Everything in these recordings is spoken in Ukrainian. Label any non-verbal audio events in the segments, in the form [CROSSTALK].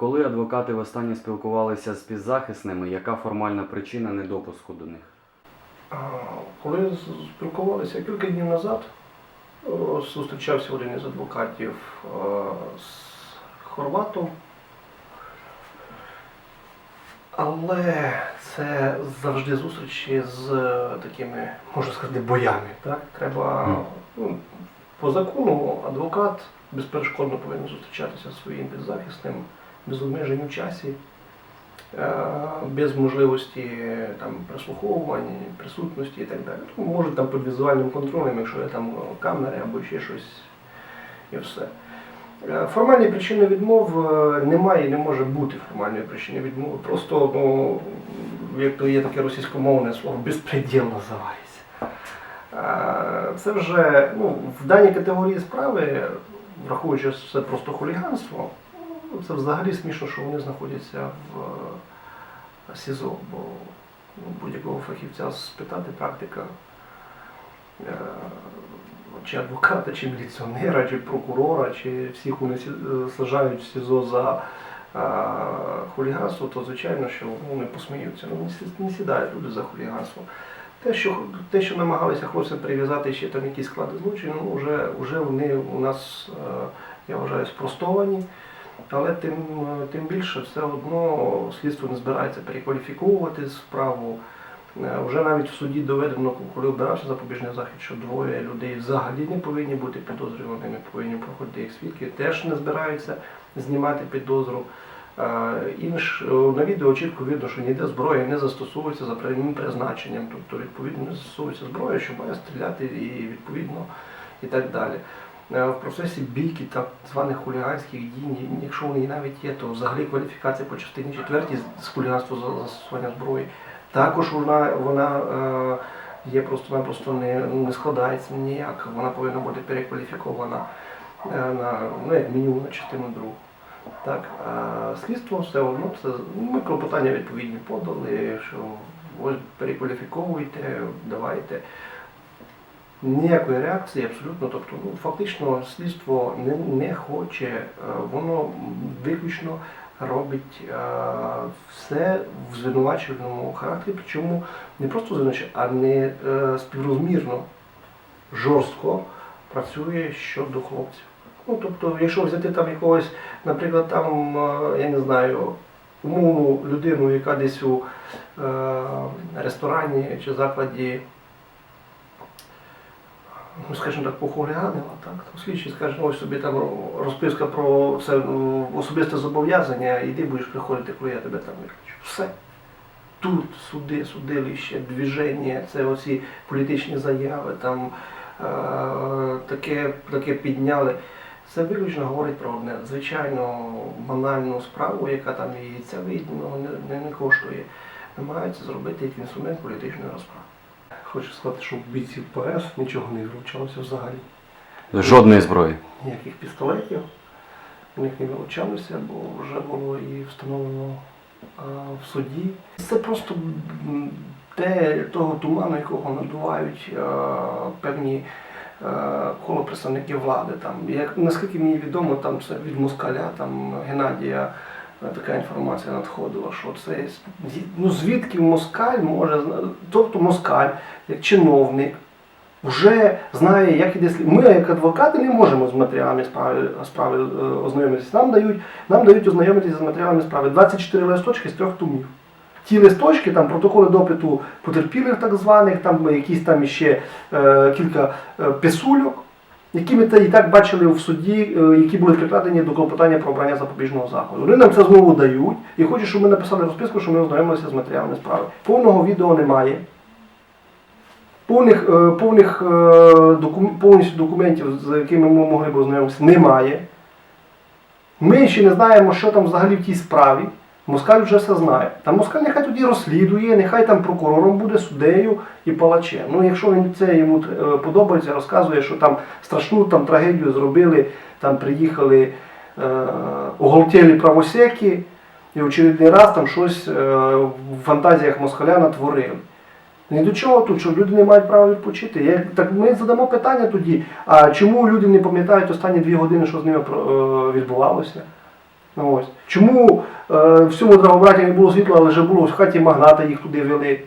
Коли адвокати востаннє спілкувалися з підзахисними, яка формальна причина недопуску до них? Коли спілкувалися кілька днів назад, зустрічався один із адвокатів з Хорватом. Але це завжди зустрічі з е, такими, можна сказати, боями. Так? Треба ну, по закону адвокат безперешкодно повинен зустрічатися зі своїм підзахисним, без обмежень у часі, е, без можливості там, прислуховування, присутності і так далі. Ну, може там під візуальним контролем, якщо є там е, камери або ще щось і все. Е, Формальні причини відмов немає і не може бути формальної причини відмови. Просто ну, як то є таке російськомовне слово, безпреділ називається. Це вже ну, в даній категорії справи, враховуючи це просто хуліганство, ну, це взагалі смішно, що вони знаходяться в е, СІЗО, бо ну, будь-якого фахівця спитати практика е, чи адвоката, чи міліціонера, чи прокурора, чи всіх вони е, в СІЗО за е, хуліганство, то звичайно, що вони посміються. Ну, не сідають люди за хуліганство. Те, що, те, що намагалися хлопцям прив'язати ще там якісь склади злочину, ну, вже, вже вони у нас, я вважаю, спростовані. Але тим, тим більше все одно слідство не збирається перекваліфіковувати справу. Е, Вже навіть в суді доведено, коли обирався запобіжний захід, що двоє людей взагалі не повинні бути підозрюваними, повинні проходити як свідки, теж не збираються знімати підозру. Е, Інш, е, на відео чітко видно, що ніде зброя не застосовується за прямим призначенням, тобто відповідно не застосовується зброя, що має стріляти і відповідно і так далі. Е, В процесі бійки так званих хуліганських дій, якщо вони навіть є, то взагалі кваліфікація по частині 4 з хуліганства за застосування зброї. Також вона, вона е, є просто-напросто не, не складається ніяк. Вона повинна бути перекваліфікована е, на ну, як мінімум на частину другу. Так, а слідство все одно це ми клопотання відповідні подали, що ось перекваліфіковуйте, давайте. Ніякої реакції абсолютно. Тобто, ну, фактично слідство не, не хоче, е, воно виключно робить е, все в звинувачувальному характері, причому не просто звинувачує, а не е, співрозмірно, жорстко працює щодо хлопців. Ну, тобто, якщо взяти там якогось, наприклад, там, е, я не знаю, умовну людину, яка десь у е, ресторані чи закладі ну, скажімо так, похуліганила, так? Там слідчий скаже, ось собі там розписка про це ну, особисте зобов'язання, іди будеш приходити, коли я тебе там виключу. Все. Тут суди, судилище, движення, це оці політичні заяви, там е, таке, таке підняли. Це виключно говорить про одне. Звичайно, банальну справу, яка там і ця видно, не, не коштує. Намагаються зробити як інструмент політичної розправи. Хочу сказати, що в бійців ПС нічого не вилучалося взагалі. Жодної зброї. Ніяких пістолетів у них не вилучалося, бо вже було і встановлено а, в суді. Це просто те, того туману, якого надувають а, певні а, коло представників влади. Там, як, наскільки мені відомо, там це від москаля, там Геннадія. Е, Така інформація надходила, що це ну звідки москаль може тобто москаль як чиновник вже знає, як іде слід. Ми, як адвокати, не можемо з матеріалами справи, справи е, ознайомитися. Нам дають, нам дають ознайомитися з матеріалами справи 24 листочки з трьох томів. Ті листочки, там протоколи допиту потерпілих так званих, там якісь там ще е, кілька е, писульок, які ми і так бачили в суді, е, які були прикладені до клопотання про обрання запобіжного заходу. Вони нам це знову дають і хочуть, щоб ми написали розписку, що ми ознайомилися з матеріалами справи. Повного відео немає. Повних, е, повних е, докум- повністю документів, з якими ми могли б ознайомитися, немає. Ми ще не знаємо, що там взагалі в тій справі. Москаль вже все знає. Та Москаль нехай тоді розслідує, нехай там прокурором буде, суддею і палачем. Ну, якщо він це йому е, подобається, розказує, що там страшну там, трагедію зробили, там приїхали е, оголтєлі правосеки, і в очередний раз там щось е, в фантазіях москаля натворили. Ні до чого тут, що люди не мають права відпочити. Я, так ми задамо питання тоді, а чому люди не пам'ятають останні дві години, що з ними е, відбувалося? Ось. Чому е, в Драгобраті не було світла, але вже було в хаті магната, їх туди вели?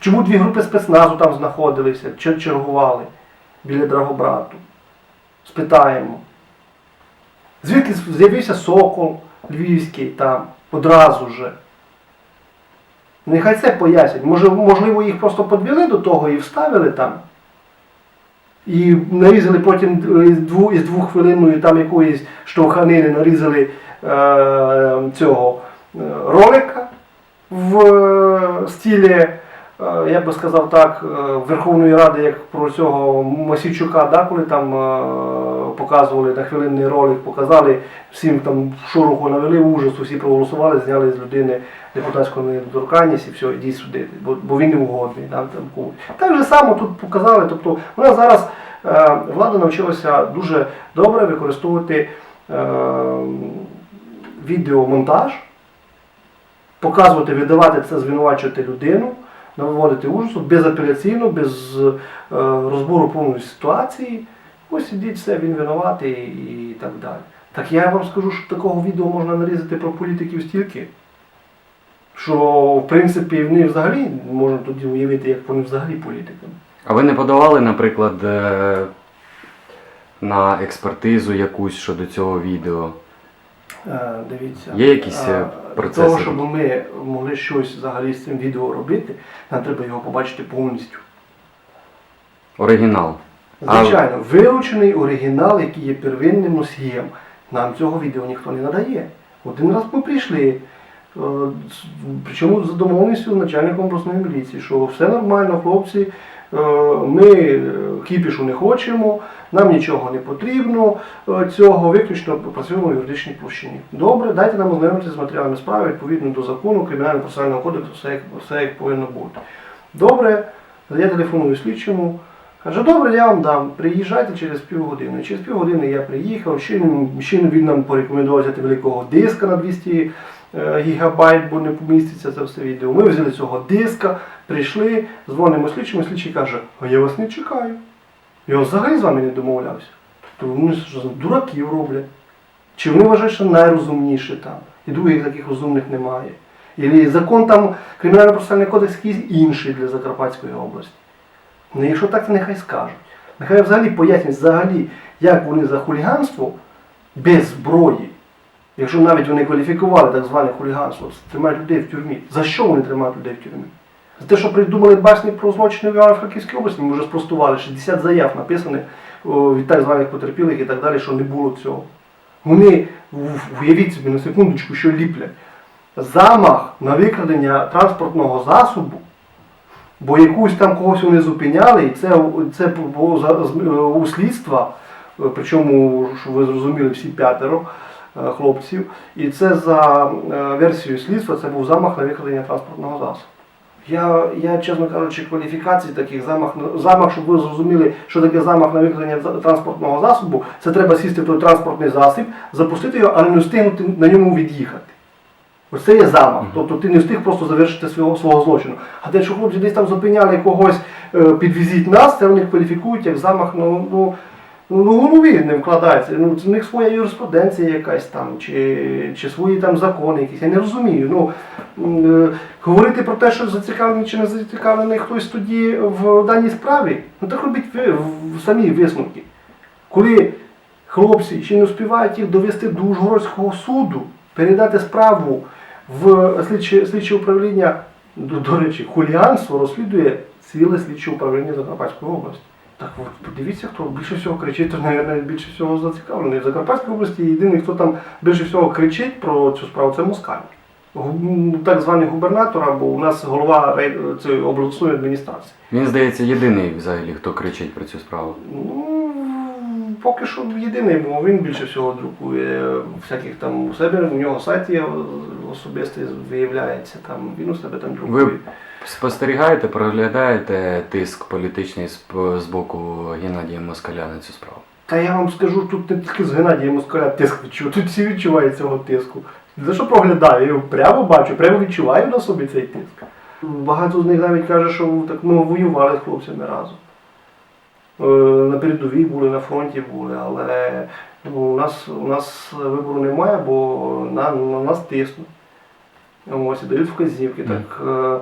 Чому дві групи спецназу там знаходилися, чер- чергували біля Драгобрату? Спитаємо. Звідки з'явився Сокол Львівський там одразу же? Нехай це пояснять. Можливо, їх просто підвели до того і вставили там. І нарізали потім із із там якоїсь штовханини нарізали е, цього е, ролика в е, стілі, я би сказав так, е, Верховної Ради, як про цього Масійчука, да, коли там е, показували на хвилинний ролик, показали всім там шороху навели ужасу, всі проголосували, зняли з людини депутатську недоторканність і все, йдіть сюди, бо, бо він не угодний. Да, там, так же само тут показали. Тобто вона зараз е, влада навчилася дуже добре використовувати е, відеомонтаж, показувати, видавати це, звинувачувати людину, наводити ужасу безапеляційно, без е, розбору повної ситуації. Ось ідіть все, він винуватий і так далі. Так я вам скажу, що такого відео можна нарізати про політиків стільки, що в принципі вони взагалі можна тоді уявити, як вони взагалі політиками. А ви не подавали, наприклад, е, на експертизу якусь щодо цього відео? Е, Дивіться, Є якісь, е, е, процеси? Для того, щоб ми могли щось взагалі з цим відео робити, нам треба його побачити повністю. Оригінал. А- Звичайно, вилучений оригінал, який є первинним носієм. Нам цього відео ніхто не надає. Один раз ми прийшли, причому за домовленістю з начальником обласної міліції, що все нормально, хлопці, ми е, кіпішу не хочемо, нам нічого не потрібно, е, цього виключно працюємо в юридичній площині. Добре, дайте нам ознайомитися з матеріалами справи відповідно до закону, кримінального процесуального кодексу, все як, все як повинно бути. Добре, я телефоную слідчому. Каже, добре, я вам дам, приїжджайте через півгодини. Через півгодини я приїхав, ще, ще він нам порекомендував взяти великого диска на 200 е, гігабайт, бо не поміститься це все відео. Ми взяли цього диска, прийшли, дзвонимо слідчому, слідчий каже, а я вас не чекаю. Я взагалі з вами не домовлявся. Тобто вони дураків роблять. Чи вони вважають, що найрозумніші там, і других таких розумних немає. І закон там, кримінально-процесуальний кодекс якийсь інший для Закарпатської області. Ну, якщо так, то нехай скажуть. Нехай взагалі пояснять, взагалі, як вони за хуліганство без зброї, якщо навіть вони кваліфікували так зване хуліганство, тримають людей в тюрмі. За що вони тримають людей в тюрмі? За те, що придумали басні про злочини в Івано-Франківській області, ми вже спростували 60 заяв написаних від так званих потерпілих і так далі, що не було цього. Вони, уявіть собі на секундочку, що ліплять. Замах на викрадення транспортного засобу Бо якусь там когось вони зупиняли, і це, це було за- у слідства, е, причому, щоб ви зрозуміли, всі п'ятеро е, хлопців. І це за е, версією слідства це був замах на викрадення транспортного засобу. Я, я, чесно кажучи, кваліфікації таких замах, на- замах, щоб ви зрозуміли, що таке замах на викрадення транспортного засобу, це треба сісти в той транспортний засіб, запустити його, але не встигнути на ньому від'їхати. Ось це є замах. Тобто ти не встиг просто завершити свого, свого злочину. А те, що хлопці десь там зупиняли когось, е, підвізіть нас, це вони кваліфікують як замах, ну, ну, ну, в голові не вкладається. Ну, це в них своя юриспруденція якась там, чи, чи свої там закони якісь. Я не розумію. Ну, е, говорити про те, що зацікавлений чи не зацікавлений хтось тоді в даній справі, ну так робіть ви в- самі висновки. Коли хлопці ще не успівають їх довести до Ужгородського суду, передати справу в слідче, слідче управління, до, до речі, хуліганство розслідує ціле слідче управління Закарпатської області. Так от подивіться, хто більше всього кричить, то мабуть, більше всього зацікавлений. В Закарпатській області єдиний, хто там більше всього кричить про цю справу, це москаль. Так званий губернатор, або у нас голова цієї обласної адміністрації. Він, здається, єдиний взагалі, хто кричить про цю справу. Ну, поки що єдиний, бо він більше всього друкує всяких там у себе, у нього сайт є особистий, виявляється, там, він у себе там друкує. Ви спостерігаєте, проглядаєте тиск політичний з, боку Геннадія Москаля на цю справу? Та я вам скажу, тут не тільки з Геннадія Москаля тиск відчув, тут всі відчувають цього тиску. За що проглядаю? Я його прямо бачу, прямо відчуваю на собі цей тиск. Багато з них навіть каже, що так ми воювали з хлопцями разом. е, на передовій були, на фронті були, але ну, у, нас, у нас вибору немає, бо на, на нас тиснуть. Ось, і дають вказівки. Так, е,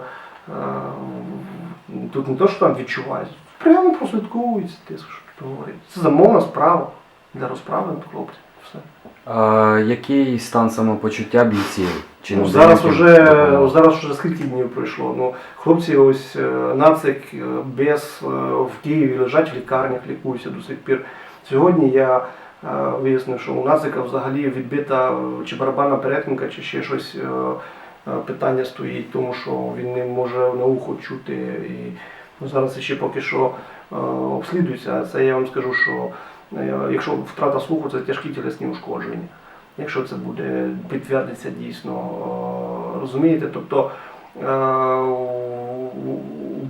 тут не то, що там відчувають, прямо прослідковують тиск, що тут говорить. Це замовна справа для розправи над хлопців. Все. А, який стан самопочуття бійців? Чи Ну, зараз допомоги? зараз уже скільки днів пройшло. Ну, хлопці ось е, нацик е, без е, в Києві лежать в лікарнях, лікуються до сих пір. Сьогодні я е, вияснив, що у нацика взагалі відбита е, чи барабанна перетинка, чи ще щось е, е, питання стоїть, тому що він не може на ухо чути. І ну, зараз ще поки що е, обслідується. Це я вам скажу, що е, якщо втрата слуху, це тяжкі тілесні ушкодження якщо це буде підтвердиться дійсно. Розумієте? Тобто е,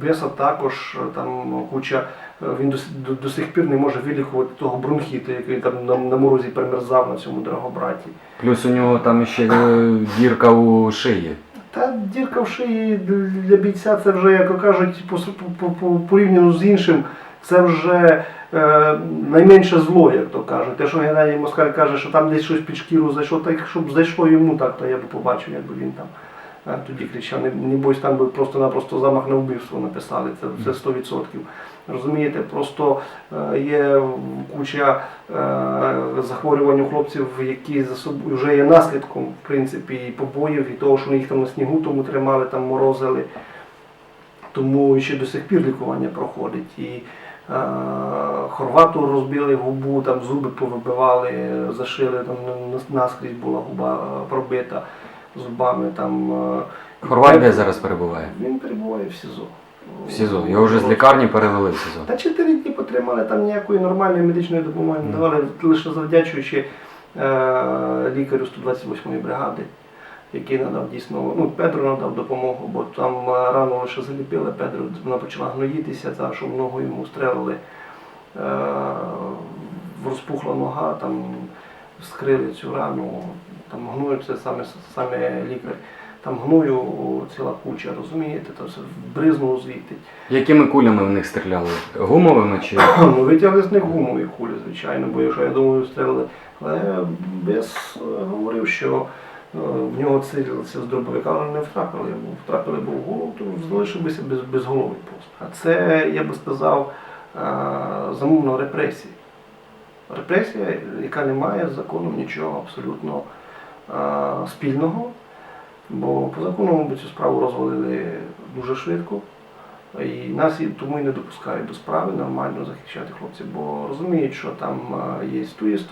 Беса також е, там куча, е, він до, до, до сих пір не може вилікувати того бронхіту, який там на, на морозі примерзав на цьому драгобраті. Плюс у нього там ще е, дірка у шиї. Та дірка в шиї для бійця це вже, як кажуть, по, по, по, по порівняно з іншим, це вже е, найменше зло, як то кажуть. Те, що Геннадій Москаль каже, що там десь щось під шкіру зайшло, так щоб зайшло йому так, то я би побачив, якби він там тоді кричав. Не, там би просто-напросто замах на вбивство написали, це, це 100%. Розумієте, просто е, є куча е, захворювань у хлопців, які за собою вже є наслідком, в принципі, і побоїв, і того, що їх там на снігу тому тримали, там морозили. Тому ще до сих пір лікування проходить. І е, хорвату розбили губу, там зуби повибивали, зашили, там наскрізь була губа пробита зубами. Там, е, Хорват де зараз перебуває? Він перебуває в СІЗО. В СІЗО. Його вже з лікарні перевели в СІЗО. Та чотири дні потримали, там ніякої нормальної медичної допомоги не давали, лише завдячуючи е, лікарю 128-ї бригади, який надав дійсно, ну, Педру надав допомогу, бо там е, рану лише заліпили, Педру вона почала гноїтися, та, що в ногу йому стрелили, е, розпухла нога, там скрили цю рану, там гною, це саме, саме лікар. Там гною ціла куча, розумієте, то все бризнуло звідти. Якими кулями в них стріляли? Гумовими чи [CLEARS THROAT] Ну, витягли з них гумові кулі, звичайно, бо якщо я думаю, стріляли. Але Бес е, говорив, що е, в нього цілилися з дробовика, але не втрапили. йому. Втрапили б в голову, то залишився без, без голови просто. А це, я би сказав, е, замовно репресії. Репресія, яка не має з законом нічого абсолютно спільного. Бо по закону ми цю справу розвалили дуже швидко. І нас і тому і не допускають до справи нормально захищати хлопців, бо розуміють, що там є з тої з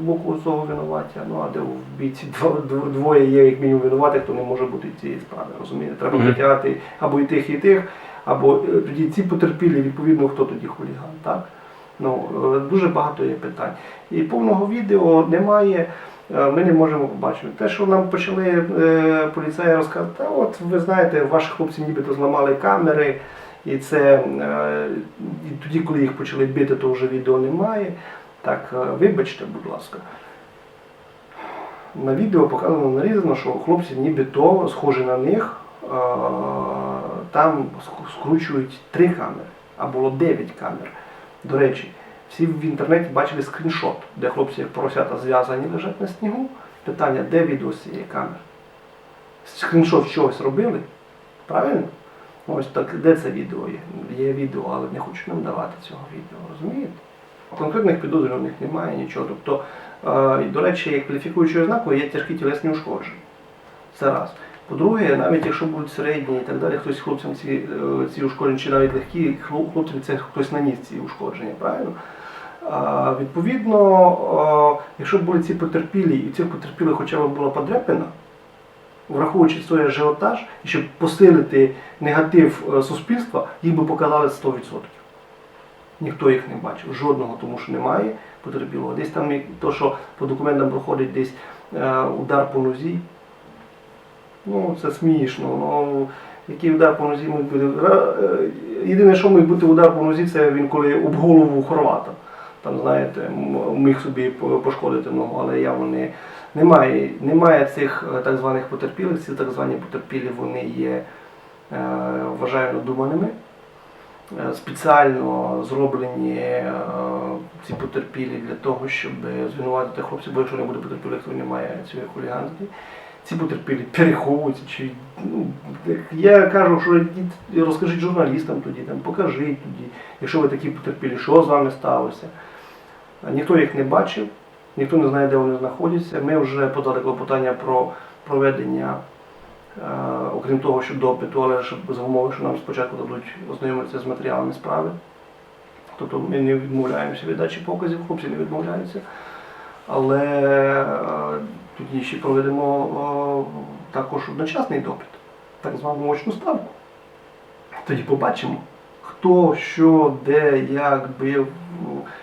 боку цього винуваття, ну а де в бійці дво- дво- двоє є як мінімум винуватих, то не може бути цієї справи. Розумієте? Треба притягати або і тих, і тих, або е, тоді ці потерпілі, відповідно, хто тоді хуліган. Так? Ну, е, дуже багато є питань. І повного відео немає. Е, Ми не можемо побачити. Те, що нам почали е, поліцаї розказувати, та от ви знаєте, ваші хлопці нібито зламали камери, і це е, і тоді, коли їх почали бити, то вже відео немає. Так, вибачте, будь ласка. На відео показано нарізано, що хлопці нібито схожі на них, там скручують три камери, а було дев'ять камер. До речі, всі в інтернеті бачили скріншот, де хлопці як поросята зв'язані лежать на снігу. Питання, де відео з цієї камери? Скріншот чогось робили? Правильно? Ось так, де це відео є? Є відео, але не хочуть нам давати цього відео, розумієте? Конкретних підозрюваних немає нічого. Тобто, е, до речі, кваліфікуючою ознакою є тяжкі тілесні ушкодження. Це раз. По-друге, навіть якщо будуть середні і так далі, хтось хлопцям ці, е, ці ушкодження чи навіть легкі, хлоп- хлопцям це хтось наніс ці ушкодження, правильно? Відповідно, якщо б були ці потерпілі, і цих потерпілих хоча б була подряпина, враховуючи той ажіотаж, і щоб посилити негатив е, суспільства, їх би показали 100%. Ніхто їх не бачив, жодного, тому що немає потерпілого. Десь там то, що по документам проходить десь е, удар по нозі. Ну, це смішно. Ну, який удар по нозі бути? Е, Єдине, що міг бути удар по нозі, це він коли об голову хорвата. Там, знаєте, міг собі пошкодити ногу, але явно не, немає, немає цих е, так званих потерпілих. Ці так звані потерпілі вони є, е, вважаю, надуманими. е, спеціально зроблені ці потерпілі для того, щоб звинуватити хлопців, бо якщо не буде потерпілих, то немає цієї хуліганки. Ці потерпілі переховуються. Чи, ну, я кажу, що розкажіть журналістам тоді, там, покажіть тоді, якщо ви такі потерпілі, що з вами сталося. Ніхто їх не бачив, ніхто не знає, де вони знаходяться. Ми вже подали клопотання про проведення, е, окрім того, що допиту, але щоб за умови, що нам спочатку дадуть ознайомитися з матеріалами справи. Тобто ми не відмовляємося від дачі показів, хлопці не відмовляються. Але е, тоді ще проведемо е, також одночасний допит, так звану очну ставку. Тоді побачимо, хто, що, де, як бив,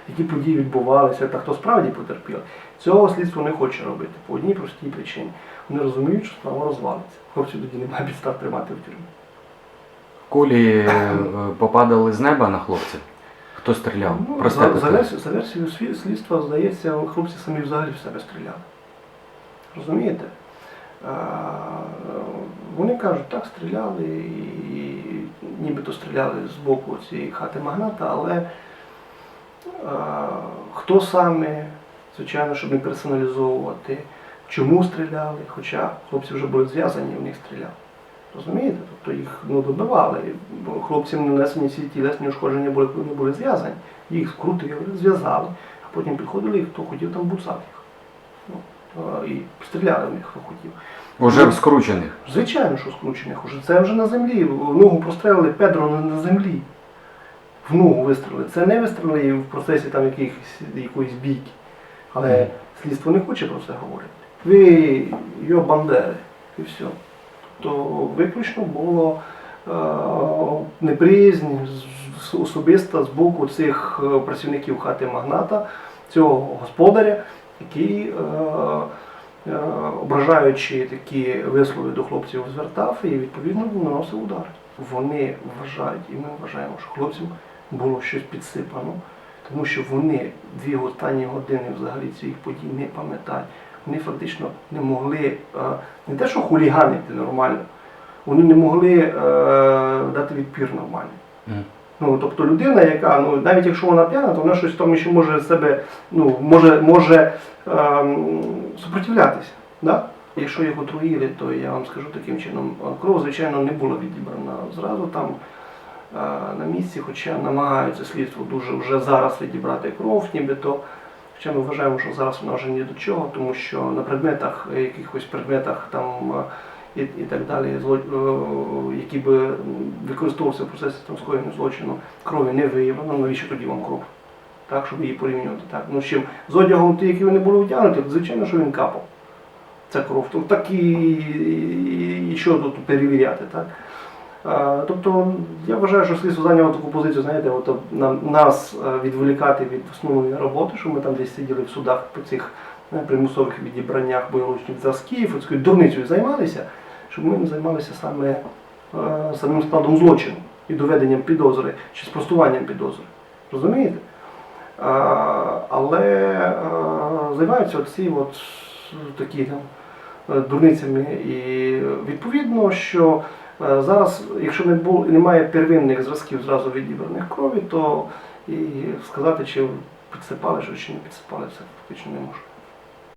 які події відбувалися та хто справді потерпів. Цього слідство не хоче робити по одній простій причині. Вони розуміють, що справа розвалиться. Хлопців тоді немає підстав тримати в тюрмі. Кулі е, попадали з неба на хлопців? Хто стріляв? Ну, за, за, за версією слідства, здається, хлопці самі взагалі в себе стріляли. Розумієте? А, вони кажуть, так, стріляли, і нібито стріляли з боку цієї хати магната, але а, хто саме, звичайно, щоб не персоналізовувати, чому стріляли, хоча хлопці вже були зв'язані, в них стріляли. Розумієте? Тобто їх ну, добивали. Бо хлопцям нанесені всі тілесні ушкодження були, вони були зв'язані. Їх скрутили, зв'язали, а потім підходили і хто хотів там буцав їх. Ну, і стріляли в них, хто хотів. Уже в скручених. Звичайно, що скручених уже. Це вже на землі. В ногу прострелили Педро на, землі. В ногу вистрелили. Це не вистрелили в процесі там якихось, якоїсь бійки. Але Мгм. слідство не хоче про це говорити. Ви його бандери і все. Тобто виключно було е, неприязнь особиста з боку цих е, працівників хати магната, цього господаря, який, е, ображаючи такі вислови до хлопців, звертав і відповідно наносив удар. Вони вважають, і ми вважаємо, що хлопцям було щось підсипано, тому що вони дві останні години взагалі цих подій не пам'ятають. Вони фактично не могли е, не те, що хуліганити нормально, вони не могли е, дати відпір нормально. Ну, тобто людина, яка, ну, навіть якщо вона п'яна, то вона щось там ще може себе, ну, може, може ем, супротивлятися. Да? Якщо їх отруїли, то я вам скажу таким чином, е, кров, звичайно, не була відібрана зразу там е, на місці, хоча намагаються слідство дуже вже зараз відібрати кров, нібито. Хоча ми вважаємо, що зараз вона вже ні до чого, тому що на предметах, е, якихось предметах там і, і так далі, які би м, використовувалися в процесі там, скоєння злочину, крові не виявлено, навіщо тоді вам кров? Так, щоб її порівнювати. Так? Ну, чим? З одягом, ті, які вони були вдягнуті, звичайно, що він капав. Це кров. То так і, і, що тут перевіряти, так? Е, Тобто я вважаю, що слідство зайняло таку позицію, знаєте, от, нам, нас е, відволікати від основної роботи, що ми там десь сиділи в судах по цих е, примусових відібраннях бойовичних зразків, такою дурницею займалися, щоб ми не займалися саме е, самим складом злочину і доведенням підозри чи спростуванням підозри. Розумієте? Але займаються ці от такі там е, дурницями. І відповідно, що е, зараз, якщо не було, немає первинних зразків зразу відібраних крові, то і сказати, чи підсипали що чи не підсипали, це фактично не можу.